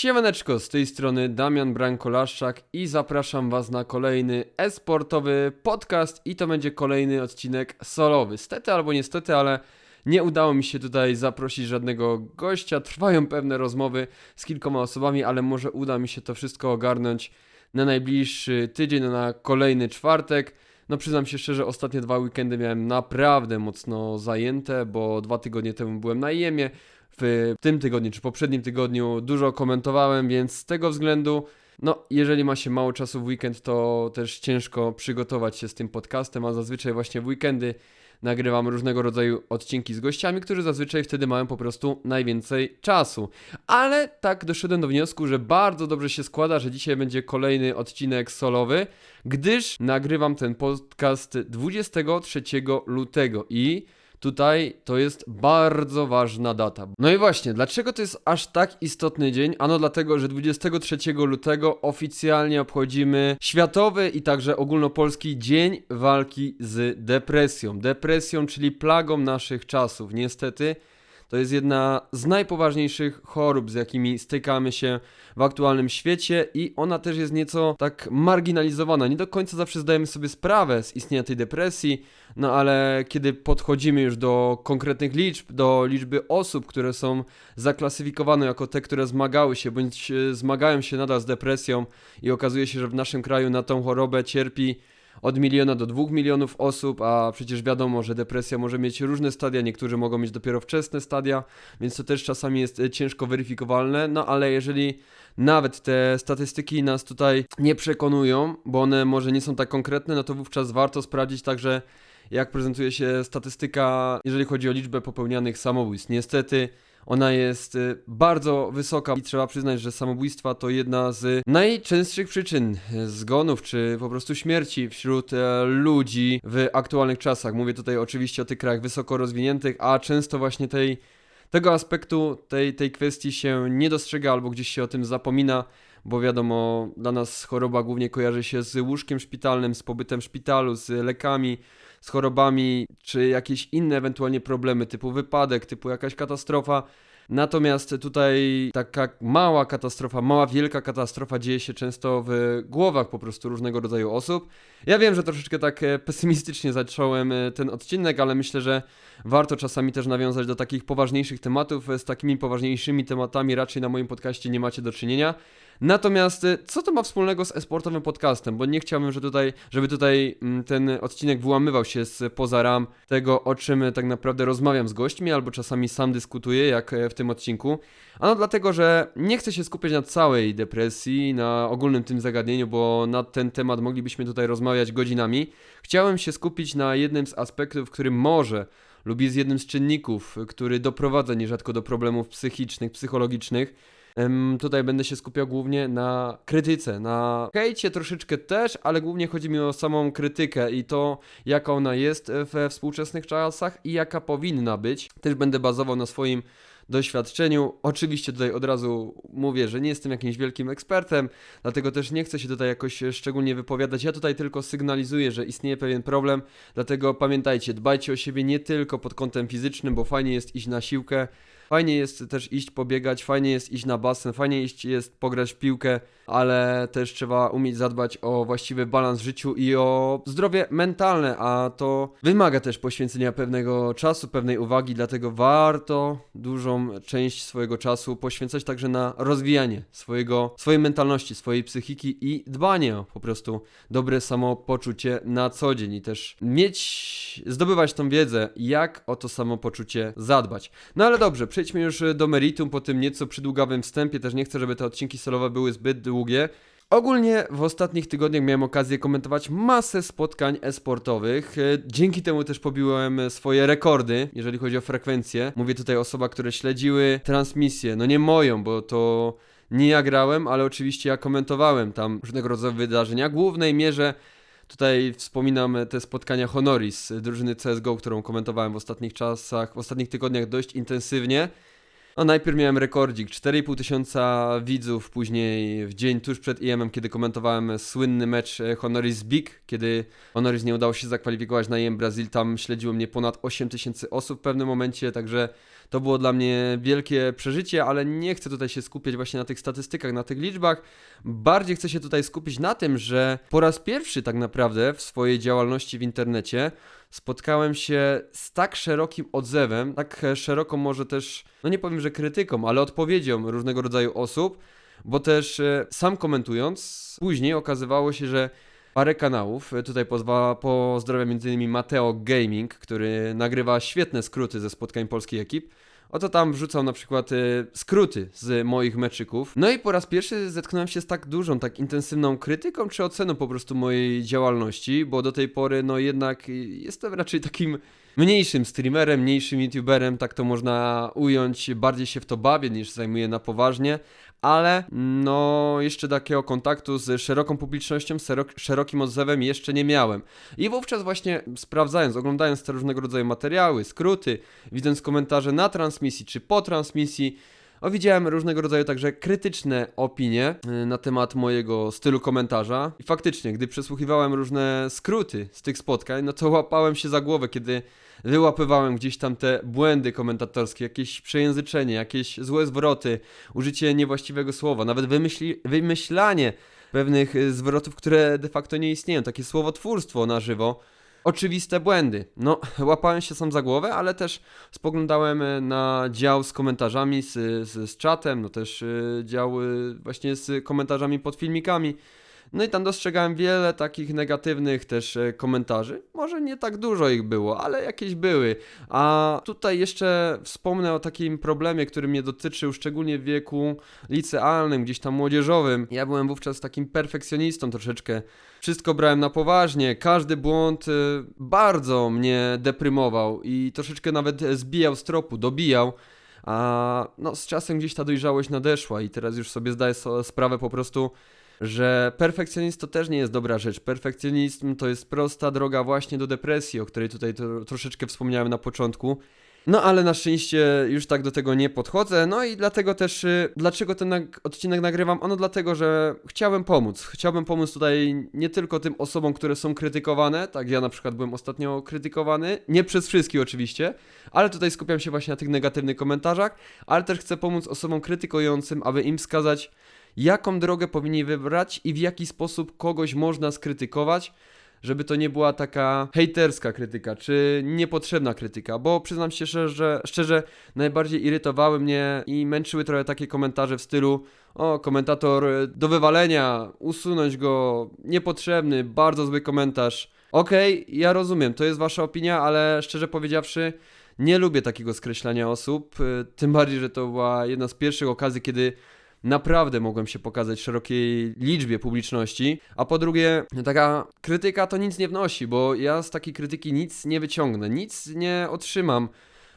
Siemaneczko, z tej strony Damian Brankolaszczak i zapraszam Was na kolejny e-sportowy podcast i to będzie kolejny odcinek solowy. Stety albo niestety, ale nie udało mi się tutaj zaprosić żadnego gościa. Trwają pewne rozmowy z kilkoma osobami, ale może uda mi się to wszystko ogarnąć na najbliższy tydzień, na kolejny czwartek. No przyznam się szczerze, ostatnie dwa weekendy miałem naprawdę mocno zajęte, bo dwa tygodnie temu byłem na Jemie, w tym tygodniu czy poprzednim tygodniu dużo komentowałem, więc z tego względu, no jeżeli ma się mało czasu w weekend, to też ciężko przygotować się z tym podcastem, a zazwyczaj właśnie w weekendy nagrywam różnego rodzaju odcinki z gościami, którzy zazwyczaj wtedy mają po prostu najwięcej czasu. Ale tak doszedłem do wniosku, że bardzo dobrze się składa, że dzisiaj będzie kolejny odcinek solowy, gdyż nagrywam ten podcast 23 lutego i Tutaj to jest bardzo ważna data. No i właśnie, dlaczego to jest aż tak istotny dzień? Ano dlatego, że 23 lutego oficjalnie obchodzimy Światowy i także ogólnopolski Dzień Walki z Depresją. Depresją, czyli plagą naszych czasów. Niestety to jest jedna z najpoważniejszych chorób, z jakimi stykamy się w aktualnym świecie i ona też jest nieco tak marginalizowana. Nie do końca zawsze zdajemy sobie sprawę z istnienia tej depresji, no ale kiedy podchodzimy już do konkretnych liczb, do liczby osób, które są zaklasyfikowane jako te, które zmagały się bądź e, zmagają się nadal z depresją i okazuje się, że w naszym kraju na tą chorobę cierpi od miliona do dwóch milionów osób, a przecież wiadomo, że depresja może mieć różne stadia, niektórzy mogą mieć dopiero wczesne stadia, więc to też czasami jest e, ciężko weryfikowalne, no ale jeżeli nawet te statystyki nas tutaj nie przekonują, bo one może nie są tak konkretne, no to wówczas warto sprawdzić także jak prezentuje się statystyka, jeżeli chodzi o liczbę popełnianych samobójstw. Niestety ona jest y, bardzo wysoka i trzeba przyznać, że samobójstwa to jedna z najczęstszych przyczyn zgonów czy po prostu śmierci wśród e, ludzi w aktualnych czasach. Mówię tutaj oczywiście o tych krajach wysoko rozwiniętych, a często właśnie tej tego aspektu, tej, tej kwestii się nie dostrzega albo gdzieś się o tym zapomina, bo wiadomo, dla nas choroba głównie kojarzy się z łóżkiem szpitalnym, z pobytem w szpitalu, z lekami, z chorobami, czy jakieś inne ewentualnie problemy, typu wypadek, typu jakaś katastrofa. Natomiast tutaj taka mała katastrofa, mała wielka katastrofa dzieje się często w głowach po prostu różnego rodzaju osób. Ja wiem, że troszeczkę tak e, pesymistycznie zacząłem e, ten odcinek, ale myślę, że warto czasami też nawiązać do takich poważniejszych tematów. Z takimi poważniejszymi tematami raczej na moim podcaście nie macie do czynienia. Natomiast y, co to ma wspólnego z esportowym podcastem? Bo nie chciałbym, żeby tutaj, żeby tutaj mm, ten odcinek wyłamywał się z poza ram tego, o czym tak naprawdę rozmawiam z gośćmi, albo czasami sam dyskutuję, jak e, w tym odcinku. Ano dlatego, że nie chcę się skupiać na całej depresji, na ogólnym tym zagadnieniu, bo na ten temat moglibyśmy tutaj rozmawiać godzinami. Chciałem się skupić na jednym z aspektów, który może lub jest jednym z czynników, który doprowadza nierzadko do problemów psychicznych, psychologicznych Tutaj będę się skupiał głównie na krytyce, na hejcie troszeczkę też, ale głównie chodzi mi o samą krytykę i to, jaka ona jest we współczesnych czasach i jaka powinna być. Też będę bazował na swoim doświadczeniu. Oczywiście tutaj od razu mówię, że nie jestem jakimś wielkim ekspertem, dlatego też nie chcę się tutaj jakoś szczególnie wypowiadać. Ja tutaj tylko sygnalizuję, że istnieje pewien problem, dlatego pamiętajcie, dbajcie o siebie nie tylko pod kątem fizycznym, bo fajnie jest iść na siłkę, Fajnie jest też iść pobiegać, fajnie jest iść na basen, fajnie iść jest pograć w piłkę, ale też trzeba umieć zadbać o właściwy balans w życiu i o zdrowie mentalne, a to wymaga też poświęcenia pewnego czasu, pewnej uwagi, dlatego warto dużą część swojego czasu poświęcać także na rozwijanie swojego, swojej mentalności, swojej psychiki i dbanie o po prostu dobre samopoczucie na co dzień i też mieć, zdobywać tą wiedzę, jak o to samopoczucie zadbać. No ale dobrze, przejdźmy już do meritum po tym nieco przydługawym wstępie, też nie chcę, żeby te odcinki solowe były zbyt długie. Ogólnie w ostatnich tygodniach miałem okazję komentować masę spotkań e-sportowych. E, dzięki temu też pobiłem swoje rekordy, jeżeli chodzi o frekwencję. Mówię tutaj o osobach, które śledziły transmisję. No nie moją, bo to nie ja grałem, ale oczywiście ja komentowałem tam różnego rodzaju wydarzenia. W głównej mierze tutaj wspominam te spotkania Honoris, drużyny CSGO, którą komentowałem w ostatnich czasach, w ostatnich tygodniach dość intensywnie. No najpierw miałem rekordzik, 4,5 tysiąca widzów, później w dzień tuż przed IEM-em, kiedy komentowałem słynny mecz Honoris Big, kiedy Honoris nie udało się zakwalifikować na IEM Brazil, tam śledziło mnie ponad 8 tysięcy osób w pewnym momencie, także To było dla mnie wielkie przeżycie, ale nie chcę tutaj się skupiać właśnie na tych statystykach, na tych liczbach. Bardziej chcę się tutaj skupić na tym, że po raz pierwszy tak naprawdę w swojej działalności w internecie spotkałem się z tak szerokim odzewem, tak szeroką może też, no nie powiem, że krytyką, ale odpowiedzią różnego rodzaju osób, bo też e, sam komentując, później okazywało się, że parę kanałów, e, tutaj pozwa, pozdrawiam m.in. Mateo Gaming, który nagrywa świetne skróty ze spotkań polskich ekip, Oto tam wrzucał na przykład y, skróty z moich meczyków. No i po raz pierwszy zetknąłem się z tak dużą, tak intensywną krytyką czy oceną po prostu mojej działalności, bo do tej pory no jednak jestem raczej takim mniejszym streamerem, mniejszym youtuberem, tak to można ująć. Bardziej się w to bawię niż zajmuję na poważnie, ale no jeszcze takiego kontaktu z szeroką publicznością, szerokim odzewem jeszcze nie miałem. I wówczas właśnie sprawdzając, oglądając te różnego rodzaju materiały, skróty, widząc komentarze na transmisji czy po transmisji, o, widziałem różnego rodzaju także krytyczne opinie y, na temat mojego stylu komentarza. I faktycznie, gdy przesłuchiwałem różne skróty z tych spotkań, no to łapałem się za głowę, kiedy wyłapywałem gdzieś tam te błędy komentatorskie, jakieś przejęzyczenie, jakieś złe zwroty, użycie niewłaściwego słowa, nawet wymyśli, wymyślanie pewnych y, zwrotów, które de facto nie istnieją, takie słowotwórstwo na żywo. Oczywiste błędy. No, łapałem się sam za głowę, ale też spoglądałem y, na dział z komentarzami, z, z, z czatem, no też y, dział właśnie z komentarzami pod filmikami. No i tam dostrzegałem wiele takich negatywnych też e, komentarzy. Może nie tak dużo ich było, ale jakieś były. A tutaj jeszcze wspomnę o takim problemie, który mnie dotyczył szczególnie w wieku licealnym, gdzieś tam młodzieżowym. Ja byłem wówczas takim perfekcjonistą troszeczkę. Wszystko brałem na poważnie, każdy błąd e, bardzo mnie deprymował i troszeczkę nawet zbijał z tropu, dobijał. A no, z czasem gdzieś ta dojrzałość nadeszła i teraz już sobie zdaję sprawę po prostu, że perfekcjonizm to też nie jest dobra rzecz. Perfekcjonizm to jest prosta droga właśnie do depresji, o której tutaj to, troszeczkę wspomniałem na początku. No ale na szczęście już tak do tego nie podchodzę, no i dlatego też, y, dlaczego ten nag odcinek nagrywam? Ano dlatego, że chciałem pomóc. Chciałbym pomóc tutaj nie tylko tym osobom, które są krytykowane, tak ja na przykład byłem ostatnio krytykowany, nie przez wszystkich oczywiście, ale tutaj skupiam się właśnie na tych negatywnych komentarzach, ale też chcę pomóc osobom krytykującym, aby im wskazać jaką drogę powinni wybrać i w jaki sposób kogoś można skrytykować, żeby to nie była taka hejterska krytyka, czy niepotrzebna krytyka, bo przyznam się szczerze, szczerze najbardziej irytowały mnie i męczyły trochę takie komentarze w stylu o, komentator do wywalenia, usunąć go, niepotrzebny, bardzo zły komentarz. Okej, okay, ja rozumiem, to jest wasza opinia, ale szczerze powiedziawszy, nie lubię takiego skreślania osób, tym bardziej, że to była jedna z pierwszych okazji, kiedy naprawdę mogłem się pokazać szerokiej liczbie publiczności, a po drugie, taka krytyka to nic nie wnosi, bo ja z takiej krytyki nic nie wyciągnę, nic nie otrzymam.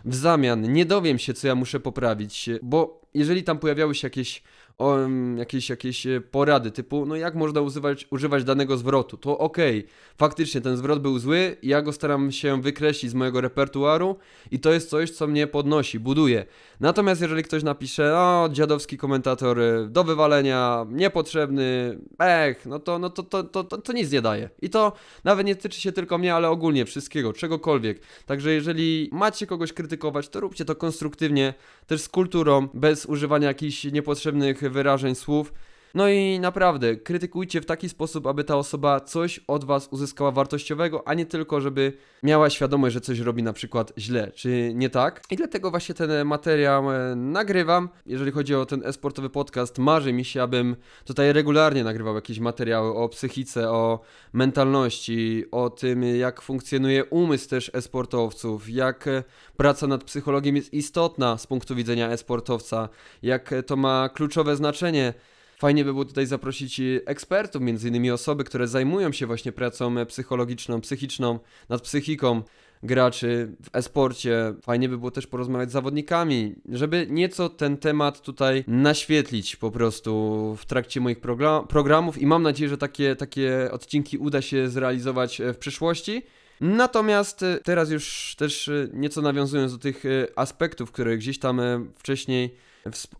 W zamian, nie dowiem się, co ja muszę poprawić, bo jeżeli tam pojawiały się jakieś um, jakieś, jakieś e, porady typu, no jak można używać, używać danego zwrotu, to okej, okay, faktycznie ten zwrot był zły, ja go staram się wykreślić z mojego repertuaru i to jest coś, co mnie podnosi, buduje. Natomiast jeżeli ktoś napisze, o, dziadowski komentator e, do wywalenia, niepotrzebny, ech, no to, no to, to, to, to, to nic nie daje. I to nawet nie tyczy się tylko mnie, ale ogólnie wszystkiego, czegokolwiek. Także jeżeli macie kogoś krytykować, to róbcie to konstruktywnie, też z kulturą, bez używania jakichś niepotrzebnych wyrażeń, słów. No i naprawdę, krytykujcie w taki sposób, aby ta osoba coś od was uzyskała wartościowego, a nie tylko, żeby miała świadomość, że coś robi na przykład źle, czy nie tak. I dlatego właśnie ten materiał e, nagrywam. Jeżeli chodzi o ten esportowy podcast, marzy mi się, abym tutaj regularnie nagrywał jakieś materiały o psychice, o mentalności, o tym, jak funkcjonuje umysł też esportowców, jak praca nad psychologiem jest istotna z punktu widzenia esportowca, jak to ma kluczowe znaczenie Fajnie by było tutaj zaprosić e, ekspertów, między innymi osoby, które zajmują się właśnie pracą e, psychologiczną, psychiczną, nad psychiką graczy w esporcie. Fajnie by było też porozmawiać z zawodnikami, żeby nieco ten temat tutaj naświetlić po prostu w trakcie moich program programów i mam nadzieję, że takie, takie odcinki uda się zrealizować e, w przyszłości. Natomiast teraz już też nieco nawiązując do tych aspektów, które gdzieś tam wcześniej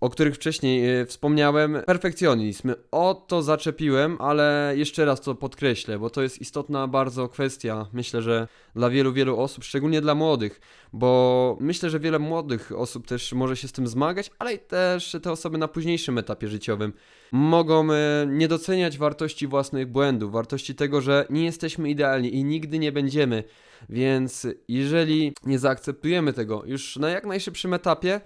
o których wcześniej e, wspomniałem, perfekcjonizm. O to zaczepiłem, ale jeszcze raz to podkreślę, bo to jest istotna bardzo kwestia, myślę, że dla wielu, wielu osób, szczególnie dla młodych, bo myślę, że wiele młodych osób też może się z tym zmagać, ale też te osoby na późniejszym etapie życiowym mogą e, nie doceniać wartości własnych błędów, wartości tego, że nie jesteśmy idealni i nigdy nie będziemy. Więc jeżeli nie zaakceptujemy tego już na jak najszybszym etapie,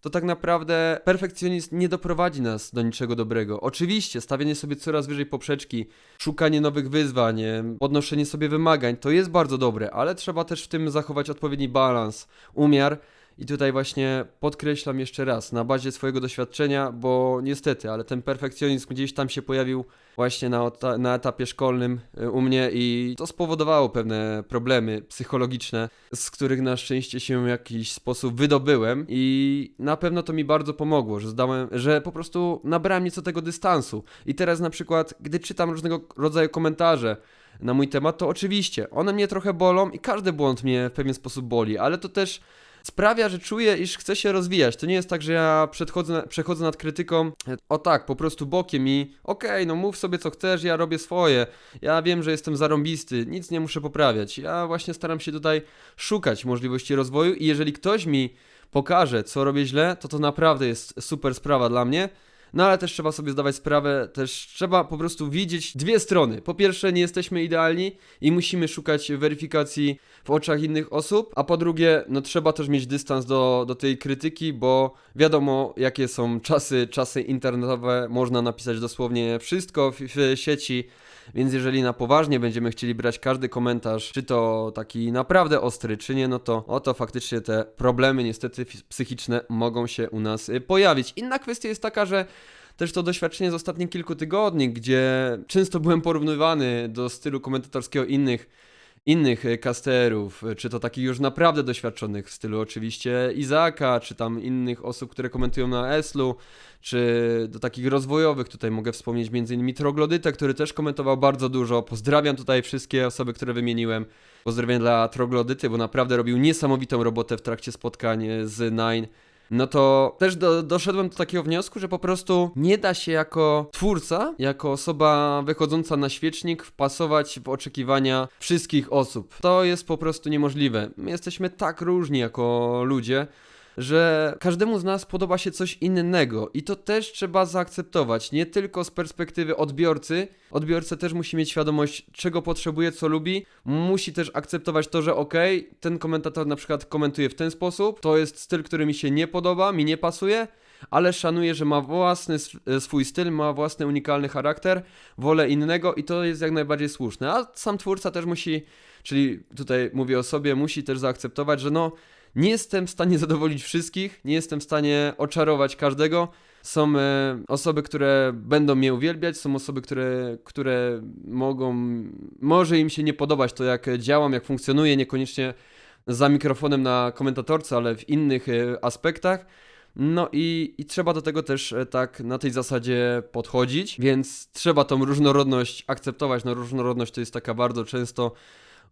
to tak naprawdę perfekcjonizm nie doprowadzi nas do niczego dobrego. Oczywiście, stawianie sobie coraz wyżej poprzeczki, szukanie nowych wyzwań, podnoszenie sobie wymagań, to jest bardzo dobre, ale trzeba też w tym zachować odpowiedni balans, umiar. I tutaj właśnie podkreślam jeszcze raz, na bazie swojego doświadczenia, bo niestety, ale ten perfekcjonizm gdzieś tam się pojawił właśnie na, na etapie szkolnym y, u mnie i to spowodowało pewne problemy psychologiczne, z których na szczęście się w jakiś sposób wydobyłem i na pewno to mi bardzo pomogło, że zdałem, że po prostu nabrałem nieco tego dystansu. I teraz na przykład, gdy czytam różnego rodzaju komentarze, na mój temat, to oczywiście one mnie trochę bolą i każdy błąd mnie w pewien sposób boli, ale to też sprawia, że czuję, iż chcę się rozwijać. To nie jest tak, że ja przechodzę, na- przechodzę nad krytyką, o tak, po prostu bokiem i okej, no mów sobie co chcesz, ja robię swoje. Ja wiem, że jestem zarąbisty, nic nie muszę poprawiać. Ja właśnie staram się tutaj szukać możliwości rozwoju i jeżeli ktoś mi pokaże, co robię źle, to to naprawdę jest super sprawa dla mnie. No ale też trzeba sobie zdawać sprawę, też trzeba po prostu widzieć dwie strony. Po pierwsze, nie jesteśmy idealni i musimy szukać weryfikacji w oczach innych osób, a po drugie, no trzeba też mieć dystans do, do tej krytyki, bo wiadomo, jakie są czasy, czasy internetowe, można napisać dosłownie wszystko w, w sieci, więc jeżeli na poważnie będziemy chcieli brać każdy komentarz, czy to taki naprawdę ostry, czy nie, no to oto faktycznie te problemy niestety psychiczne mogą się u nas y, pojawić. Inna kwestia jest taka, że też to doświadczenie z ostatnich kilku tygodni, gdzie często byłem porównywany do stylu komentatorskiego innych innych e, casterów, e, czy to takich już naprawdę doświadczonych w stylu oczywiście Izaka, czy tam innych osób, które komentują na Eslu, czy do takich rozwojowych, tutaj mogę wspomnieć m.in. Troglodytę, który też komentował bardzo dużo. Pozdrawiam tutaj wszystkie osoby, które wymieniłem. Pozdrawiam dla Troglodyty, bo naprawdę robił niesamowitą robotę w trakcie spotkań e, z Nine. No to też do, doszedłem do takiego wniosku, że po prostu nie da się jako twórca, jako osoba wychodząca na świecznik wpasować w oczekiwania wszystkich osób. To jest po prostu niemożliwe. My jesteśmy tak różni jako ludzie, że każdemu z nas podoba się coś innego i to też trzeba zaakceptować, nie tylko z perspektywy odbiorcy. Odbiorca też musi mieć świadomość, czego potrzebuje, co lubi. Musi też akceptować to, że okej, ten komentator na przykład komentuje w ten sposób, to jest styl, który mi się nie podoba, mi nie pasuje, ale szanuję, że ma własny sw- swój styl, ma własny unikalny charakter, wolę innego i to jest jak najbardziej słuszne. A sam twórca też musi, czyli tutaj mówię o sobie, musi też zaakceptować, że no nie jestem w stanie zadowolić wszystkich, nie jestem w stanie oczarować każdego. Są e, osoby, które będą mnie uwielbiać, są osoby, które, które mogą, może im się nie podobać to, jak działam, jak funkcjonuję, niekoniecznie za mikrofonem na komentatorce, ale w innych e, aspektach. No i, i trzeba do tego też e, tak na tej zasadzie podchodzić, więc trzeba tą różnorodność akceptować. No różnorodność to jest taka bardzo często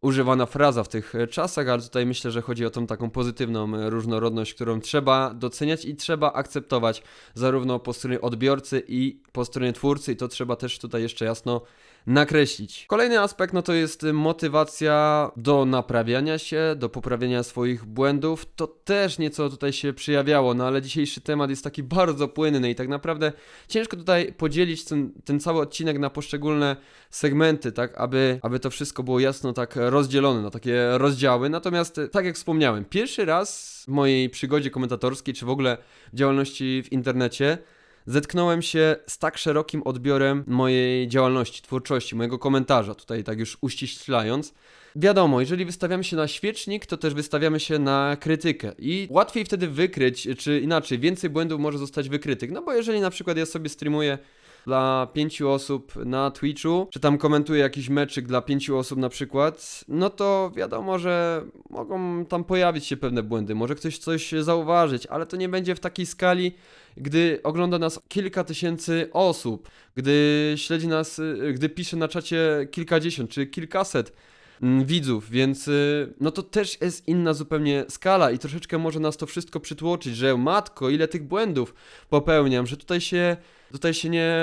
używana fraza w tych e, czasach, ale tutaj myślę, że chodzi o tą taką pozytywną e, różnorodność, którą trzeba doceniać i trzeba akceptować zarówno po stronie odbiorcy i po stronie twórcy. I to trzeba też tutaj jeszcze jasno nakreślić. Kolejny aspekt no to jest motywacja do naprawiania się, do poprawienia swoich błędów. To też nieco tutaj się przejawiało, no ale dzisiejszy temat jest taki bardzo płynny i tak naprawdę ciężko tutaj podzielić ten, ten cały odcinek na poszczególne segmenty, tak, aby, aby to wszystko było jasno tak rozdzielone na takie rozdziały. Natomiast, y, tak jak wspomniałem, pierwszy raz w mojej przygodzie komentatorskiej, czy w ogóle w działalności w internecie, zetknąłem się z tak szerokim odbiorem mojej działalności, twórczości, mojego komentarza, tutaj tak już uściślając. Wiadomo, jeżeli wystawiamy się na świecznik, to też wystawiamy się na krytykę i łatwiej wtedy wykryć, czy inaczej, więcej błędów może zostać wykrytych. No bo jeżeli na przykład ja sobie streamuję dla pięciu osób na Twitchu, czy tam komentuję jakiś meczyk dla pięciu osób na przykład, no to wiadomo, że mogą tam pojawić się pewne błędy, może ktoś coś zauważyć, ale to nie będzie w takiej skali, gdy ogląda nas kilka tysięcy osób, gdy śledzi nas, gdy pisze na czacie kilkadziesiąt czy kilkaset mm, widzów, więc y, no to też jest inna zupełnie skala i troszeczkę może nas to wszystko przytłoczyć, że matko, ile tych błędów popełniam, że tutaj się tutaj się nie,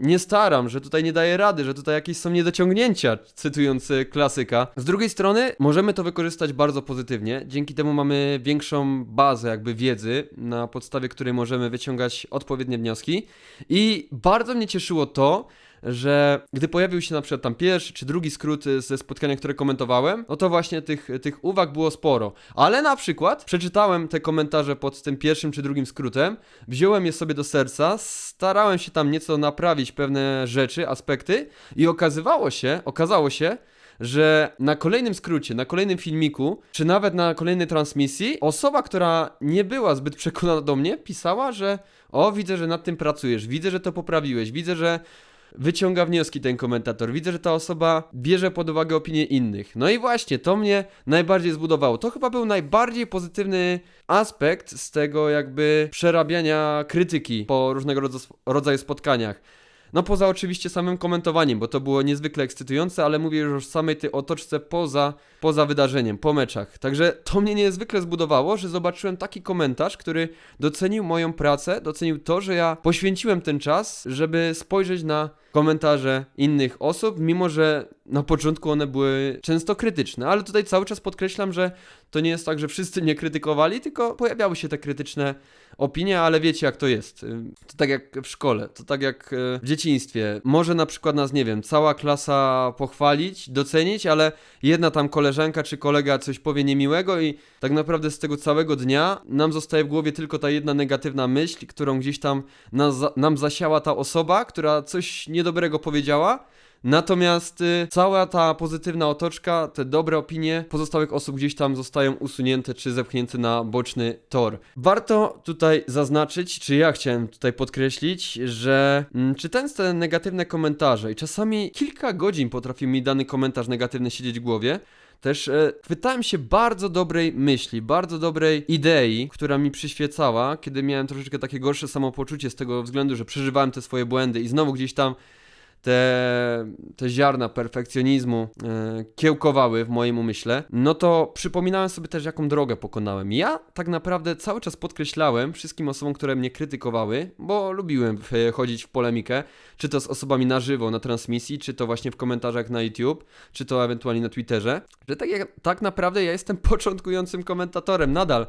nie staram, że tutaj nie daję rady, że tutaj jakieś są niedociągnięcia, cytując y, klasyka. Z drugiej strony możemy to wykorzystać bardzo pozytywnie, dzięki temu mamy większą bazę jakby wiedzy, na podstawie której możemy wyciągać odpowiednie wnioski i bardzo mnie cieszyło to, że gdy pojawił się na przykład tam pierwszy czy drugi skrót y, ze spotkania, które komentowałem, no to właśnie tych, tych uwag było sporo. Ale na przykład przeczytałem te komentarze pod tym pierwszym czy drugim skrótem, wziąłem je sobie do serca, starałem się tam nieco naprawić pewne rzeczy, aspekty i okazywało się, okazało się, że na kolejnym skrócie, na kolejnym filmiku, czy nawet na kolejnej transmisji, osoba, która nie była zbyt przekonana do mnie, pisała, że o, widzę, że nad tym pracujesz, widzę, że to poprawiłeś, widzę, że wyciąga wnioski ten komentator. Widzę, że ta osoba bierze pod uwagę opinie innych. No i właśnie, to mnie najbardziej zbudowało. To chyba był najbardziej pozytywny aspekt z tego jakby przerabiania krytyki po różnego rodzaju spotkaniach. No poza oczywiście samym komentowaniem, bo to było niezwykle ekscytujące, ale mówię już o samej tej otoczce poza, poza wydarzeniem, po meczach. Także to mnie niezwykle zbudowało, że zobaczyłem taki komentarz, który docenił moją pracę, docenił to, że ja poświęciłem ten czas, żeby spojrzeć na komentarze innych osób, mimo że na początku one były często krytyczne, ale tutaj cały czas podkreślam, że to nie jest tak, że wszyscy mnie krytykowali, tylko pojawiały się te krytyczne opinie, ale wiecie jak to jest. To tak jak w szkole, to tak jak e, w dzieciństwie. Może na przykład nas, nie wiem, cała klasa pochwalić, docenić, ale jedna tam koleżanka czy kolega coś powie niemiłego i tak naprawdę z tego całego dnia nam zostaje w głowie tylko ta jedna negatywna myśl, którą gdzieś tam nas, nam zasiała ta osoba, która coś niedobrego powiedziała Natomiast y, cała ta pozytywna otoczka, te dobre opinie pozostałych osób gdzieś tam zostają usunięte czy zepchnięte na boczny tor. Warto tutaj zaznaczyć, czy ja chciałem tutaj podkreślić, że mm, czytając te negatywne komentarze i czasami kilka godzin potrafił mi dany komentarz negatywny siedzieć w głowie, też e, chwytałem się bardzo dobrej myśli, bardzo dobrej idei, która mi przyświecała, kiedy miałem troszeczkę takie gorsze samopoczucie z tego względu, że przeżywałem te swoje błędy i znowu gdzieś tam te, te ziarna perfekcjonizmu e, kiełkowały w moim umyśle, no to przypominałem sobie też, jaką drogę pokonałem. Ja tak naprawdę cały czas podkreślałem wszystkim osobom, które mnie krytykowały, bo lubiłem chodzić w polemikę, czy to z osobami na żywo na transmisji, czy to właśnie w komentarzach na YouTube, czy to ewentualnie na Twitterze, że tak, jak, tak naprawdę ja jestem początkującym komentatorem nadal.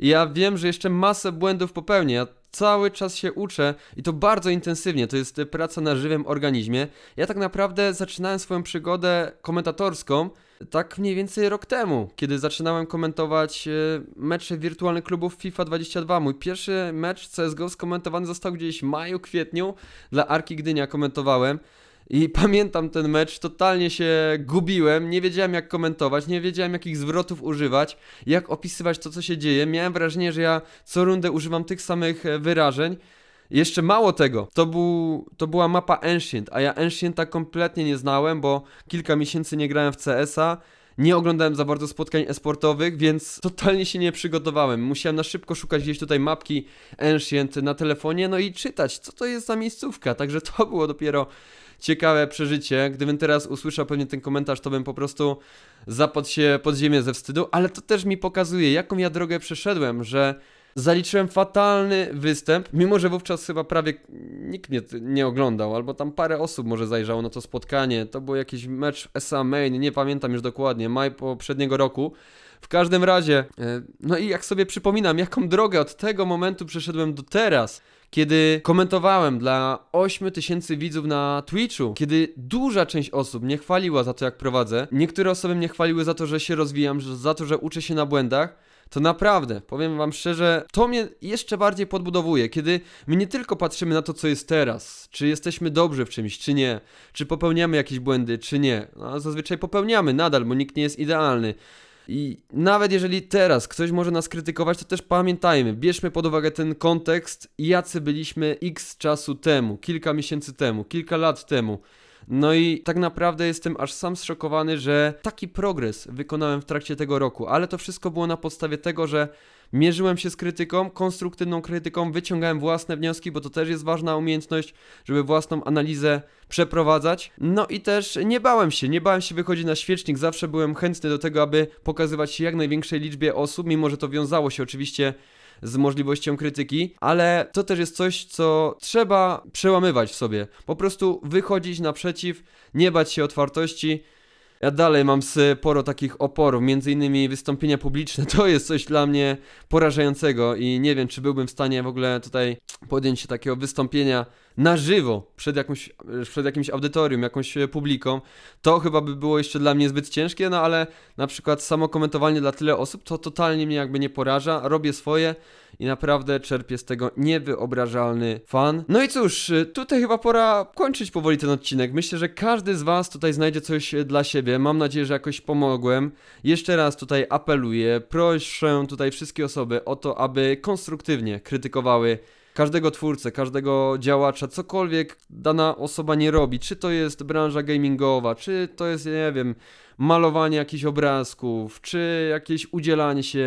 Ja wiem, że jeszcze masę błędów popełnię. Ja cały czas się uczę i to bardzo intensywnie. To jest praca na żywym organizmie. Ja tak naprawdę zaczynałem swoją przygodę komentatorską tak mniej więcej rok temu, kiedy zaczynałem komentować e, mecze wirtualnych klubów FIFA 22. Mój pierwszy mecz CSGO skomentowany został gdzieś w maju, kwietniu. Dla Arki Gdynia komentowałem. I pamiętam ten mecz, totalnie się gubiłem, nie wiedziałem jak komentować, nie wiedziałem jakich zwrotów używać, jak opisywać to, co się dzieje. Miałem wrażenie, że ja co rundę używam tych samych e, wyrażeń. Jeszcze mało tego, to, był, to była mapa Ancient, a ja Ancienta kompletnie nie znałem, bo kilka miesięcy nie grałem w CS-a, nie oglądałem za bardzo spotkań esportowych, więc totalnie się nie przygotowałem. Musiałem na szybko szukać gdzieś tutaj mapki Ancient na telefonie, no i czytać, co to jest za miejscówka. Także to było dopiero ciekawe przeżycie. Gdybym teraz usłyszał pewnie ten komentarz, to bym po prostu zapadł się pod ziemię ze wstydu, ale to też mi pokazuje, jaką ja drogę przeszedłem, że zaliczyłem fatalny występ, mimo że wówczas chyba prawie nikt mnie nie oglądał, albo tam parę osób może zajrzało na to spotkanie. To był jakiś mecz SA Main, nie pamiętam już dokładnie, maj poprzedniego roku. W każdym razie, e, no i jak sobie przypominam, jaką drogę od tego momentu przeszedłem do teraz, kiedy komentowałem dla 8 tysięcy widzów na Twitchu, kiedy duża część osób mnie chwaliła za to, jak prowadzę, niektóre osoby mnie chwaliły za to, że się rozwijam, za to, że uczę się na błędach, to naprawdę, powiem wam szczerze, to mnie jeszcze bardziej podbudowuje, kiedy my nie tylko patrzymy na to, co jest teraz, czy jesteśmy dobrzy w czymś, czy nie, czy popełniamy jakieś błędy, czy nie. No, zazwyczaj popełniamy nadal, bo nikt nie jest idealny. I nawet jeżeli teraz ktoś może nas krytykować, to też pamiętajmy, bierzmy pod uwagę ten kontekst, jacy byliśmy x czasu temu, kilka miesięcy temu, kilka lat temu. No i tak naprawdę jestem aż sam zszokowany, że taki progres wykonałem w trakcie tego roku, ale to wszystko było na podstawie tego, że mierzyłem się z krytyką, konstruktywną krytyką, wyciągałem własne wnioski, bo to też jest ważna umiejętność, żeby własną analizę przeprowadzać. No i też nie bałem się, nie bałem się wychodzić na świecznik, zawsze byłem chętny do tego, aby pokazywać się jak największej liczbie osób, mimo że to wiązało się oczywiście z możliwością krytyki, ale to też jest coś, co trzeba przełamywać w sobie. Po prostu wychodzić naprzeciw, nie bać się otwartości. Ja dalej mam sporo takich oporów, między innymi wystąpienia publiczne, to jest coś dla mnie porażającego i nie wiem, czy byłbym w stanie w ogóle tutaj podjąć się takiego wystąpienia na żywo przed, jakąś, przed jakimś audytorium, jakąś e, publiką. To chyba by było jeszcze dla mnie zbyt ciężkie, no ale na przykład samo komentowanie dla tyle osób to totalnie mnie jakby nie poraża. Robię swoje i naprawdę czerpię z tego niewyobrażalny fan. No i cóż, y, tutaj chyba pora kończyć powoli ten odcinek. Myślę, że każdy z Was tutaj znajdzie coś y, dla siebie. Mam nadzieję, że jakoś pomogłem. Jeszcze raz tutaj apeluję, proszę tutaj wszystkie osoby o to, aby konstruktywnie krytykowały każdego twórcę, każdego działacza, cokolwiek dana osoba nie robi, czy to jest branża gamingowa, czy to jest, nie wiem, malowanie jakichś obrazków, czy jakieś udzielanie się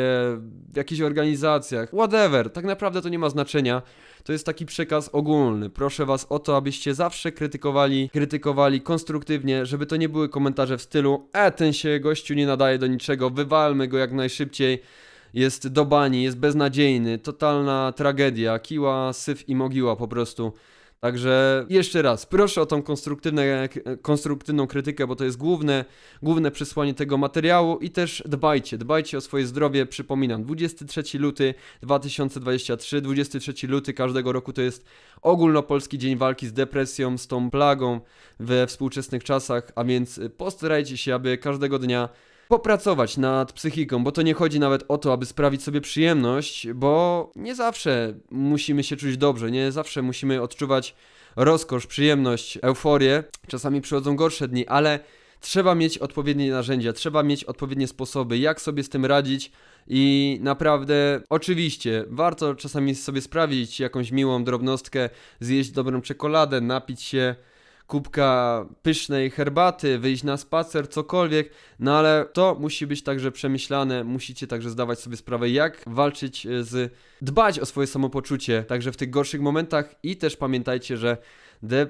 w jakichś organizacjach, whatever, tak naprawdę to nie ma znaczenia. To jest taki przekaz ogólny. Proszę was o to, abyście zawsze krytykowali, krytykowali konstruktywnie, żeby to nie były komentarze w stylu e, ten się gościu nie nadaje do niczego, wywalmy go jak najszybciej jest do bani, jest beznadziejny, totalna tragedia, kiła, syf i mogiła po prostu. Także jeszcze raz, proszę o tą konstruktywną krytykę, bo to jest główne, główne przesłanie tego materiału i też dbajcie, dbajcie o swoje zdrowie, przypominam, 23 luty 2023, 23 luty każdego roku to jest ogólnopolski dzień walki z depresją, z tą plagą we współczesnych czasach, a więc postarajcie się, aby każdego dnia popracować nad psychiką, bo to nie chodzi nawet o to, aby sprawić sobie przyjemność, bo nie zawsze musimy się czuć dobrze, nie zawsze musimy odczuwać rozkosz, przyjemność, euforię. Czasami przychodzą gorsze dni, ale trzeba mieć odpowiednie narzędzia, trzeba mieć odpowiednie sposoby, jak sobie z tym radzić. I naprawdę, oczywiście, warto czasami sobie sprawić jakąś miłą drobnostkę, zjeść dobrą czekoladę, napić się kubka pysznej herbaty, wyjść na spacer, cokolwiek, no ale to musi być także przemyślane, musicie także zdawać sobie sprawę, jak walczyć e, z, dbać o swoje samopoczucie, także w tych gorszych momentach. I też pamiętajcie, że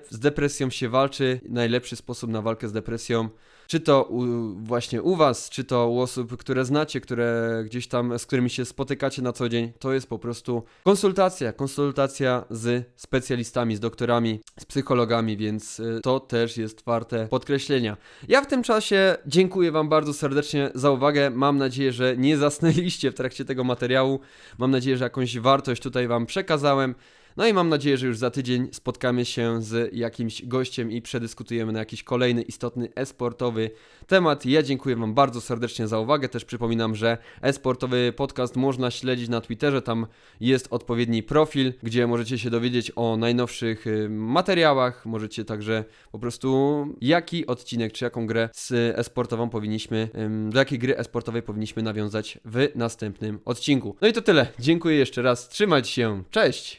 z depresją się walczy, najlepszy sposób na walkę z depresją czy to u, właśnie u was, czy to u osób, które znacie, które gdzieś tam, z którymi się spotykacie na co dzień, to jest po prostu konsultacja, konsultacja z specjalistami, z doktorami, z psychologami, więc y, to też jest warte podkreślenia. Ja w tym czasie dziękuję wam bardzo serdecznie za uwagę. Mam nadzieję, że nie zasnęliście w trakcie tego materiału. Mam nadzieję, że jakąś wartość tutaj wam przekazałem. No i mam nadzieję, że już za tydzień spotkamy się z jakimś gościem i przedyskutujemy na jakiś kolejny istotny e-sportowy temat. Ja dziękuję Wam bardzo serdecznie za uwagę. Też przypominam, że e-sportowy podcast można śledzić na Twitterze. Tam jest odpowiedni profil, gdzie możecie się dowiedzieć o najnowszych y, materiałach. Możecie także po prostu jaki odcinek czy jaką grę z e-sportową powinniśmy, do jakiej gry e-sportowej powinniśmy nawiązać w następnym odcinku. No i to tyle. Dziękuję jeszcze raz. Trzymać się. Cześć!